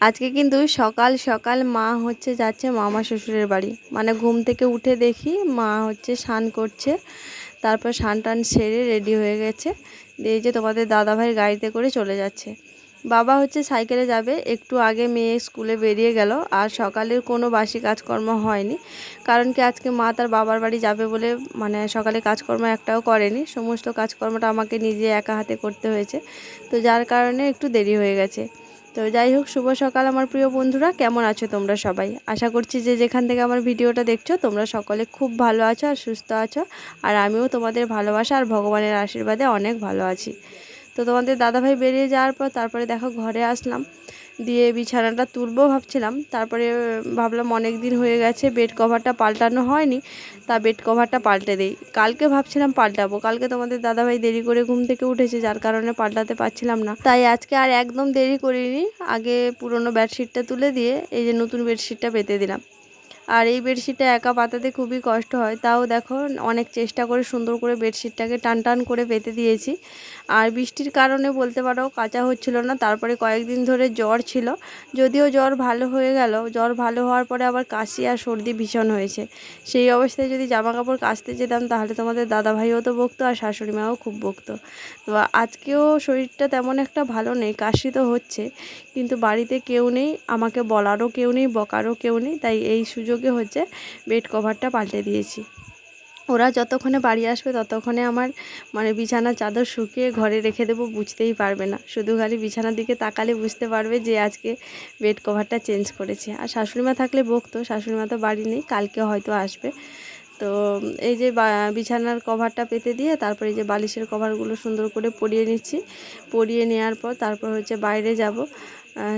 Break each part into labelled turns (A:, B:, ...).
A: আজকে কিন্তু সকাল সকাল মা হচ্ছে যাচ্ছে মামা শ্বশুরের বাড়ি। মানে ঘুম থেকে উঠে দেখি মা হচ্ছে স্নান করছে, তারপর স্নান টান সেরে রেডি হয়ে গেছে। দিয়ে যে তোমাদের দাদাভাই গাড়িতে করে চলে যাচ্ছে। বাবা হচ্ছে সাইকেলে যাবে, একটু আগে মেয়ে স্কুলে বেরিয়ে গেল, আর সকালের কোনো বাসি কাজকর্ম হয়নি। কারণ কি আজকে মা তার বাবার বাড়ি যাবে বলে মানে সকালে কাজকর্ম একটাও করেনি। সমস্ত কাজকর্মটা আমাকে নিজে একা হাতে করতে হয়েছে। তো যার কারণে একটু দেরি হয়ে গেছে। তো যাই হোক, শুভ সকাল আমার প্রিয় বন্ধুরা। কেমন আছো তোমরা সবাই? আশা করছি যে যেখান থেকে আমার ভিডিওটা দেখছ, তোমরা সকলে খুব ভালো আছো আর সুস্থ আছো। আর আমিও তোমাদের ভালোবাসা আর ভগবানের আশীর্বাদে অনেক ভালো আছি। তো তোমাদের দাদাভাই বেরিয়ে যাওয়ার পর তারপরে দেখো ঘরে আসলাম। দিয়ে বিছানাটা তুলবো ভাবছিলাম। তারপরে ভাবলাম অনেক দিন হয়ে গেছে বেড কভারটা পাল্টানো হয়নি। তা বেড কভারটা পাল্টে দেই। কালকে ভাবছিলাম পাল্টাবো। কালকে তোমাদের দাদাভাই দেরি করে ঘুম থেকে উঠেছে, যার কারণে পাল্টাতে পারছিলাম না। তাই আজকে আর একদম দেরি করিনি। আগে পুরনো বেডশিটটা তুলে দিয়ে, এই যে নতুন বেডশিটটা পেতে দিলাম। আর এই বেডশিটটা একা পাতাতে খুবই কষ্ট হয়। তাও দেখো, অনেক চেষ্টা করে সুন্দর করে বেডশিটটাকে টান টান করে পেতে দিয়েছি। আর বৃষ্টির কারণে বলতে পারো কাঁচা হচ্ছিল না। তারপরে কয়েকদিন ধরে জ্বর ছিল। যদিও জ্বর ভালো হয়ে গেল। জ্বর ভালো হওয়ার পরে আবার কাশি আর সর্দি ভীষণ হয়েছে। সেই অবস্থায় যদি জামা কাপড় কাচতে যেতাম, তাহলে তোমাদের দাদাভাইও তো বকতো আর শাশুড়ি মাও খুব বকতো। তো আজকেও শরীরটা তেমন একটা ভালো নেই, কাশি তো হচ্ছে। কিন্তু বাড়িতে কেউ নেই, আমাকে বলারও কেউ নেই, বকারও কেউ নেই, তাই এই সুযোগে হচ্ছে বেড কভারটা পাল্টে দিয়েছি। ওরা যতক্ষণে বাড়ি আসবে ততক্ষণে আমার মানে বিছানার চাদর শুকিয়ে ঘরে রেখে দেবো, বুঝতেই পারবে না। শুধু খালি বিছানার দিকে তাকালে বুঝতে পারবে যে আজকে বেড কভারটা চেঞ্জ করেছে। আর শাশুড়িমা থাকলে বকতো, শাশুড়িমা তো বাড়ি নেই, কালকে হয়তো আসবে। তো এই যে বিছানার কভারটা পেতে দিয়ে তারপরে এই যে বালিশের কভারগুলো সুন্দর করে পরিয়ে নিচ্ছি। পরিয়ে নেওয়ার পর তারপর হচ্ছে বাইরে যাব।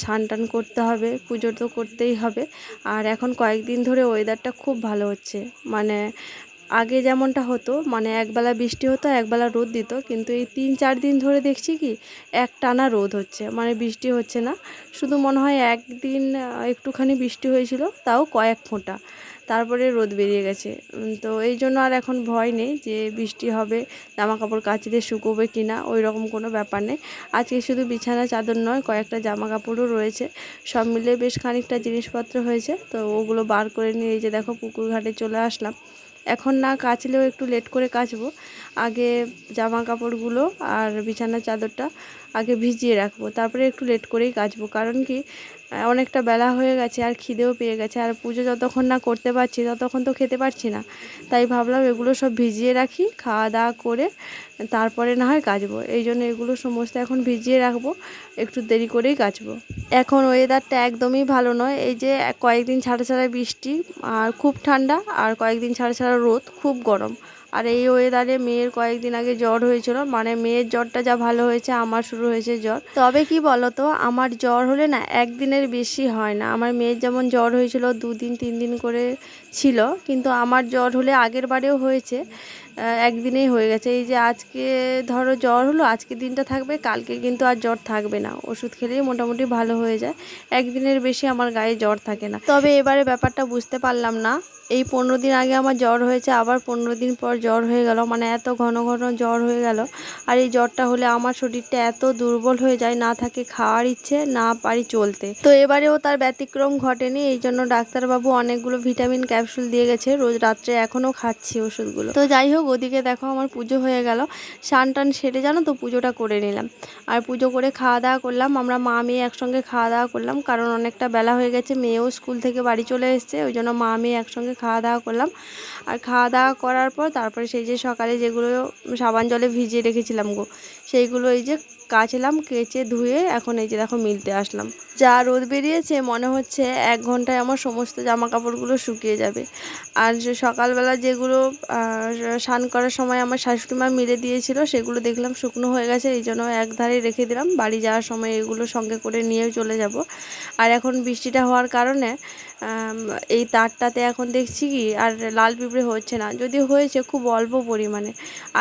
A: স্নান টান করতে হবে, পুজো তো করতেই হবে। আর এখন কয়েকদিন ধরে ওয়েদারটা খুব ভালো হচ্ছে। মানে আগে যেমনটা হতো মানে একবেলা বৃষ্টি হতো, একবেলা রোদ দিত, কিন্তু এই তিন চার দিন ধরে দেখছি কি, এক টানা রোদ হচ্ছে মানে বৃষ্টি হচ্ছে না। শুধু মনে হয় একদিন একটুখানি বৃষ্টি হয়েছিল, তাও কয়েক ফোঁটা। তারপরে রোদ বেরিয়ে গেছে। তো এই জন্য আর এখন ভয় নেই যে বৃষ্টি হবে জামা কাপড় কাচিতে শুকোবে কি না, ওই রকম কোনো ব্যাপার নেই। আজকে শুধু বিছানা, চাদর নয়, কয়েকটা জামা কাপড়ও রয়েছে। সব মিলে বেশ খানিকটা জিনিসপত্র হয়েছে, তো ওগুলো বার করে নিয়ে এই যে দেখো পুকুর ঘাটে চলে আসলাম। এখন না কাচলেও একটু লেট করে কাচবো। আগে জামা কাপড়গুলো আর বিছানার চাদরটা আগে ভিজিয়ে রাখব। তারপরে একটু লেট করেই কাচবো। কারণ কি অনেকটা বেলা হয়ে গেছে আর খিদেও পেয়ে গেছে। আর পুজো যতক্ষণ না করতে পারছি, ততক্ষণ তো খেতে পারছি না। তাই ভাবলাম এগুলো সব ভিজিয়ে রাখি, খাওয়া দাওয়া করে তারপরে না হয় কাচবো। এই জন্য এগুলো সমস্ত এখন ভিজিয়ে রাখব, একটু দেরি করেই কাচবো। এখন ওয়েদারটা একদমই ভালো নয়। এই যে কয়েকদিন ছাড়া ছাড়া বৃষ্টি, আর খুব ঠান্ডা, আর কয়েকদিন ছাড়া ছাড়া রোদ, খুব গরম। আর এই ওয়েদারে মেয়ের কয়েকদিন আগে জ্বর হয়েছিল। মানে মেয়ের জ্বরটা যা ভালো হয়েছে, আমার শুরু হয়েছে জ্বর। তবে কি বলতো, আমার জ্বর হলে না একদিনের বেশি হয় না। আমার মেয়ের যেমন জ্বর হয়েছিল, দুদিন তিন দিন করে ছিল। কিন্তু আমার জ্বর হলে আগের বারেও হয়েছে। একদিনেই হয়ে গেছে। এই যে আজকে ধরো জ্বর হলো, আজকে দিনটা থাকবে, কালকে কিন্তু আর জ্বর থাকবে না। ওষুধ খেলেই মোটামুটি ভালো হয়ে যায়। একদিনের বেশি আমার গায়ে জ্বর থাকে না। তবে এবারে ব্যাপারটা বুঝতে পারলাম না। এই পনেরো দিন আগে আমার জ্বর হয়েছে, আবার পনেরো দিন পর জ্বর হয়ে গেল। মানে এত ঘন ঘন জ্বর হয়ে গেল। আর এই জ্বরটা হলে আমার শরীরটা এত দুর্বল হয়ে যায়, না থাকে খাওয়ার ইচ্ছে, না পারি চলতে। তো এবারেও তার ব্যতিক্রম ঘটেনি, এই জন্য ডাক্তারবাবু অনেকগুলো ভিটামিন ক্যাপসুল দিয়ে গেছে। রোজ রাত্রে এখনও খাচ্ছি ওষুধগুলো। তো যাই হোক ওদিকে দেখো আমার পুজো হয়ে গেল। স্নান টান সেরে জানো তো, পুজোটা করে নিলাম। আর পুজো করে খাওয়া দাওয়া করলাম। আমরা মা মেয়ে একসঙ্গে খাওয়া দাওয়া করলাম, কারণ অনেকটা বেলা হয়ে গেছে, মেয়েও স্কুল থেকে বাড়ি চলে এসছে, ওই জন্য মা মেয়ে একসঙ্গে খাওয়া দাওয়া করলাম। আর খাওয়া দাওয়া করার পর তারপরে সেই যে সকালে যেগুলো সাবান জলে ভিজিয়ে রেখেছিলাম গো, সেইগুলো এই যে কাচলাম, কেচে ধুয়ে এখন এই যে দেখো মিলতে আসলাম। যা রোদ বেরিয়েছে মনে হচ্ছে এক ঘন্টায় আমার সমস্ত জামা কাপড়গুলো শুকিয়ে যাবে। আর সকালবেলা যেগুলো স্নান করার সময় আমার শাশুড়ি মা মিলে দিয়েছিল, সেগুলো দেখলাম শুকনো হয়ে গেছে, এই জন্য একধারে রেখে দিলাম। বাড়ি যাওয়ার সময় এগুলো সঙ্গে করে নিয়ে চলে যাব। আর এখন বৃষ্টিটা হওয়ার কারণে এই তারটাতে এখন দেখছি কি, আর লাল পিঁপড়ে হচ্ছে না। যদি হয়েছে খুব অল্প পরিমাণে।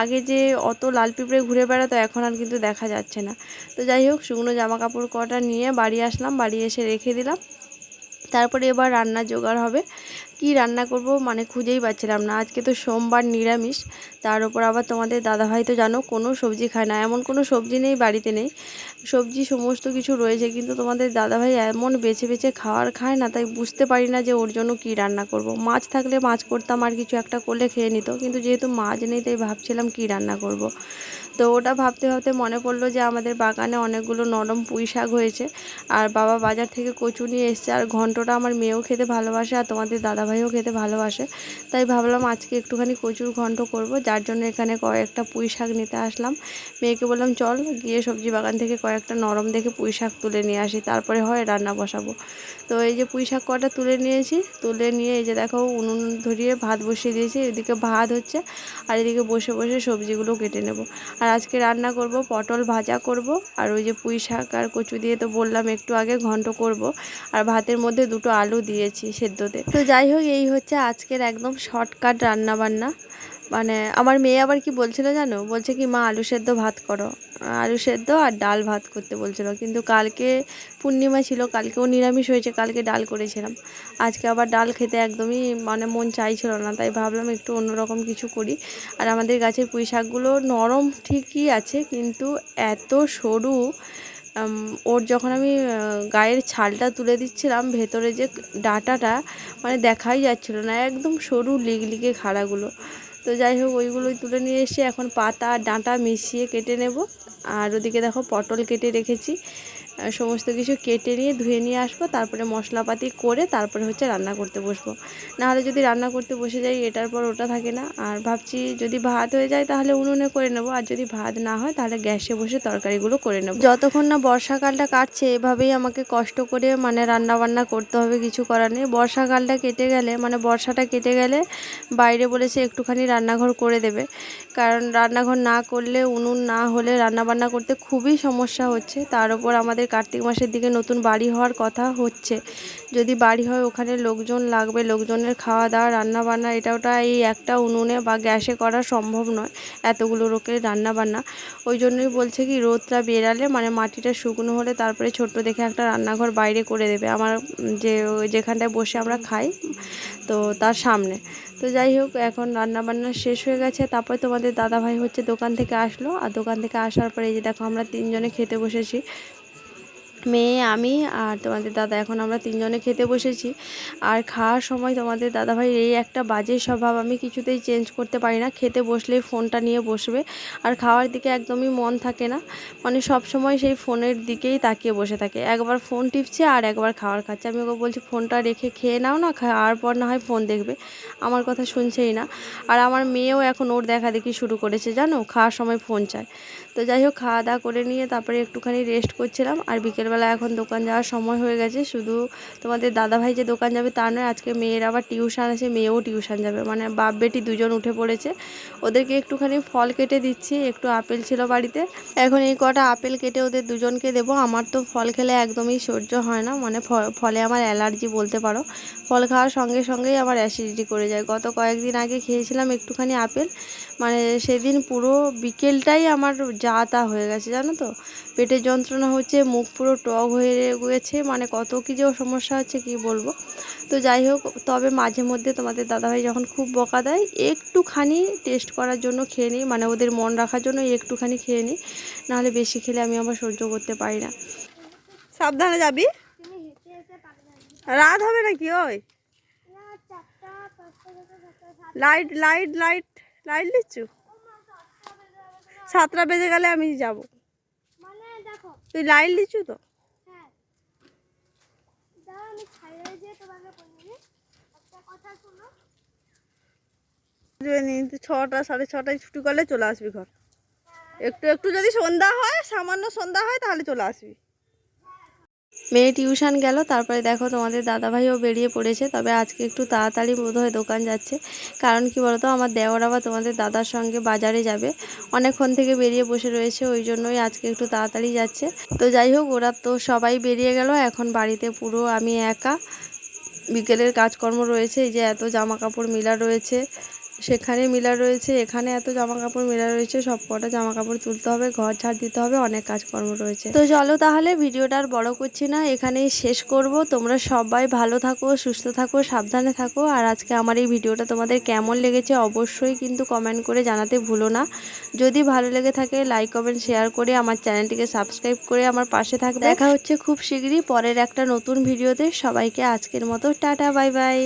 A: আগে যে অত লাল পিঁপড়ে ঘুরে বেড়াতো, এখন আর কিন্তু দেখা যাচ্ছে না। তো যাই হোক, শুকনো জামা কাপড় কটা নিয়ে বাড়ি আসলাম। বাড়ি এসে রেখে দিলাম। তারপরে এবার রান্না জোগাড় হবে। কি রান্না করব মানে খুঁজেই পাচ্ছিলাম না। আজকে তো সোমবার নিরামিষ, তার উপর আবার তোমাদের দাদাভাই তো জানো কোনো সবজি খায় না। এমন কোনো সবজি নেই বাড়িতে নেই। সবজি সমস্ত কিছু রয়েছে, কিন্তু তোমাদের দাদাভাই এমন বেছে বেছে খাওয়ার খায় না, তাই বুঝতে পারি না যে ওর জন্য কি রান্না করব। মাছ থাকলে মাছ করতাম আর কিছু একটা করলে খেয়ে নিত, কিন্তু যেহেতু মাছ নেই, তাই ভাবছিলাম কি রান্না করব। তো ওটা ভাবতে ভাবতে মনে পড়ল যে আমাদের বাগানে অনেকগুলো নরম পুঁই শাক হয়েছে। আর বাবা বাজার থেকে কচু নিয়ে এসছে। আর ঘন্টটা আমার মেয়েও খেতে ভালোবাসে আর তোমাদের দাদাভাইও খেতে ভালোবাসে। তাই ভাবলাম আজকে একটুখানি কচুর ঘন্ট করব। যার জন্য এখানে কয়েকটা পুঁই শাক নিতে আসলাম। মেয়েকে বললাম, চল গিয়ে সবজি বাগান থেকে কয়েকটা নরম দেখে পুঁই শাক তুলে নিয়ে আসি। তারপরে হয় রান্না বসাবো। তো এই যে পুঁই শাক কটা তুলে নিয়েছি, তুলে নিয়ে এই যে দেখো উনুন ধরিয়ে ভাত বসিয়ে দিয়েছি। এদিকে ভাত হচ্ছে আর এদিকে বসে বসে সবজিগুলো কেটে নেব। আর আজকে রান্না করব, পটল ভাজা করব, আর ওই যে পুঁই শাক আর কচু দিয়ে তো বললাম একটু আগে ঘন্ট করব, আর ভাতের মধ্যে দুটো আলু দিয়েছি সেদ্ধতে। তো যাই হোক, এই হচ্ছে আজকের একদম শর্টকাট রান্না বান্না মানে আমার মেয়ে আবার কি বলছিল জানো? বলছে কি, মা, আলু সেদ্ধ ভাত করো। আলু সেদ্ধ আর ডাল ভাত করতে বলছিল। কিন্তু কালকে পূর্ণিমা ছিল কালকেও নিরামিষ হয়েছে, কালকে ডাল করেছিলাম। আজকে আবার ডাল খেতে একদমই মানে মন চাইছিল না, তাই ভাবলাম একটু অন্যরকম কিছু করি। আর আমাদের গাছের পুঁই শাকগুলো নরম ঠিকই আছে, কিন্তু এত সরু ওর যখন আমি গায়ের ছালটা তুলে দিচ্ছিলাম, ভেতরে যে ডাটাটা মানে দেখাই যাচ্ছিল না, একদম সরু লিগলিগে খাড়াগুলো। তো যাই হোক, ওইগুলোই তুলে নিয়ে এসে এখন পাতা ডাঁটা মিশিয়ে কেটে নেব। আর ওদিকে দেখো পটল কেটে রেখেছি। সমস্ত কিছু কেটে নিয়ে ধুয়ে নিয়ে আসব, তারপরে মশলাপাতি করে তারপরে হচ্ছে রান্না করতে বসবো। নাহলে যদি রান্না করতে বসে যাই, এটার পর ওটা থাকে না। আর ভাবছি যদি ভাত হয়ে যায় তাহলে উনুনে করে নেব, আর যদি ভাত না হয় তাহলে গ্যাসে বসে তরকারিগুলো করে নেব। যতক্ষণ না বর্ষাকালটা কাটছে, এভাবেই আমাকে কষ্ট করে মানে রান্না বান্না করতে হবে, কিছু করার নেই। বর্ষাকালটা কেটে গেলে মানে বর্ষাটা কেটে গেলে বাইরে বলেছে একটুখানি রান্নাঘর করে দেবে। কারণ রান্নাঘর না করলে, উনুন না হলে রান্না বান্না করতে খুবই সমস্যা হচ্ছে। তার উপর আমাদের কার্তিক মাসের দিকে নতুন বাড়ি হওয়ার কথা হচ্ছে। যদি বাড়ি হয়, ওখানে লোকজন লাগবে। লোকজনের খাওয়া দাওয়া রান্না বান্না এটা ওটা এই একটা উনুনে বা গ্যাসে করা সম্ভব নয়, এতগুলো লোকের রান্না বান্না ওই জন্যই বলছে কি, রোদটা বেরালে মানে মাটিটা শুকনো হলে তারপরে ছোট্ট দেখে একটা রান্নাঘর বাইরে করে দেবে। আমার যে যেখানটায় বসে আমরা খাই, তো তার সামনে। তো যাই হোক, এখন রান্না বান্না শেষ হয়ে গেছে। তারপরে তোমাদের দাদাভাই হচ্ছে দোকান থেকে আসলো। আর দোকান থেকে আসার পরে এই যে দেখো, আমরা তিনজনে খেতে বসেছি। মেয়ে, আমি আর তোমাদের দাদা। এখন আমরা তিনজনে খেতে বসেছি। আর খাওয়ার সময় তোমাদের দাদাভাই এই একটা বাজে স্বভাব আমি কিছুতেই চেঞ্জ করতে পারি না। খেতে বসলেই ফোনটা নিয়ে বসবে। আর খাওয়ার দিকে একদমই মন থাকে না। মানে সব সময় সেই ফোনের দিকেই তাকিয়ে বসে থাকে। একবার ফোন টিপছে আর একবার খাওয়ার খাচ্ছে। আমি ওকে বলছি, ফোনটা রেখে খেয়ে নাও না, খাওয়ার পর না হয় ফোন দেখবে। আমার কথা শুনছেই না। আর আমার মেয়েও এখন ওর দেখা দেখি শুরু করেছে, জানো? খাওয়ার সময় ফোন চায়। তো যাই হোক, খাওয়া দাওয়া করে নিয়ে তারপরে একটুখানি রেস্ট করছিলাম। আর বিকেলবেলা এখন দোকান যাওয়ার সময় হয়ে গেছে। শুধু তোমাদের দাদাভাই যে দোকান যাবে তা নয়, আজকে মেয়ের আবার টিউশন আছে, মেয়েও টিউশন যাবে। মানে বাপ বেটি দুজন উঠে পড়েছে। ওদেরকে একটুখানি ফল কেটে দিচ্ছি, একটু আপেল ছিল বাড়িতে। এখন এই কটা আপেল কেটে ওদের দুজনকে দেবো। আমার তো ফল খেলে একদমই সহ্য হয় না। মানে ফলে আমার অ্যালার্জি বলতে পারো। ফল খাওয়ার সঙ্গে সঙ্গেই আমার অ্যাসিডিটি করে যায়। গত কয়েকদিন আগে খেয়েছিলাম একটুখানি আপেল। মানে সেদিন পুরো বিকেলটাই আমার যা তা হয়ে গেছে জানো তো? পেটের যন্ত্রণা হচ্ছে মুখ পুরো টক হয়ে গেছে মানে কত কী যে সমস্যা হচ্ছে কি বলব? তো যাই হোক তবে মাঝে মধ্যে তোমাদের দাদাভাই যখন খুব বকা দেয় একটুখানি টেস্ট করার জন্য খেয়ে নিই মানে ওদের মন রাখার জন্য একটুখানি খেয়ে নিই নাহলে বেশি খেলে আমি আবার সহ্য করতে পারি না। সাবধানে যাবি? রাত হবে নাকি ওই? লাইট লাইট লাইট লাইট লিচু সাতটা বেজে গেলে আমি যাব। তুই লাইন দিচ্ছু তো? ছটা সাড়ে ছটায় ছুটি করলে চলে আসবি ঘর। একটু একটু যদি সন্ধ্যা হয় সামান্য সন্ধ্যা হয় তাহলে চলে আসবি। মেয়ে টিউশন গেল, তারপরে দেখো তোমাদের দাদাভাইও বেরিয়ে পড়েছে, তবে আজকে একটু তাড়াতাড়ি বোধহয় দোকান যাচ্ছে। কারণ কি বলতো, আমার দেওয়ার আবার তোমাদের দাদার সঙ্গে বাজারে যাবে। অনেকক্ষণ থেকে বেরিয়ে বসে রয়েছে, ওই জন্যই আজকে একটু তাড়াতাড়ি যাচ্ছে। তো যাই হোক, ওরা তো সবাই বেরিয়ে গেল, এখন বাড়িতে পুরো আমি একা। বিকেলের কাজকর্ম রয়েছে, এই যে এত জামা কাপড় মিলা রয়েছে। সেখানে মিলা রয়েছে, এখানে এত জামা কাপড় মেলা রয়েছে, সব কটা জামা কাপড় তুলতে হবে, ঘর ঝাড় দিতে হবে, অনেক কাজকর্ম রয়েছে। তো চলো তাহলে ভিডিওটা আর বড় করছি না, এখানেই শেষ করব। তোমরা সবাই ভালো থাকো, সুস্থ থাকো, সাবধানে থাকো, আর আজকে আমার এই ভিডিওটা তোমাদের কেমন লেগেছে অবশ্যই কিন্তু কমেন্ট করে জানাতে ভুলো না। যদি ভালো লেগে থাকে লাইক কমেন্ট শেয়ার করে আমার চ্যানেলটিকে সাবস্ক্রাইব করে আমার পাশে থাকবে। দেখা হচ্ছে খুব শীঘ্রই পরের একটা নতুন ভিডিওতে। সবাইকে আজকের মতো টাটা বাই বাই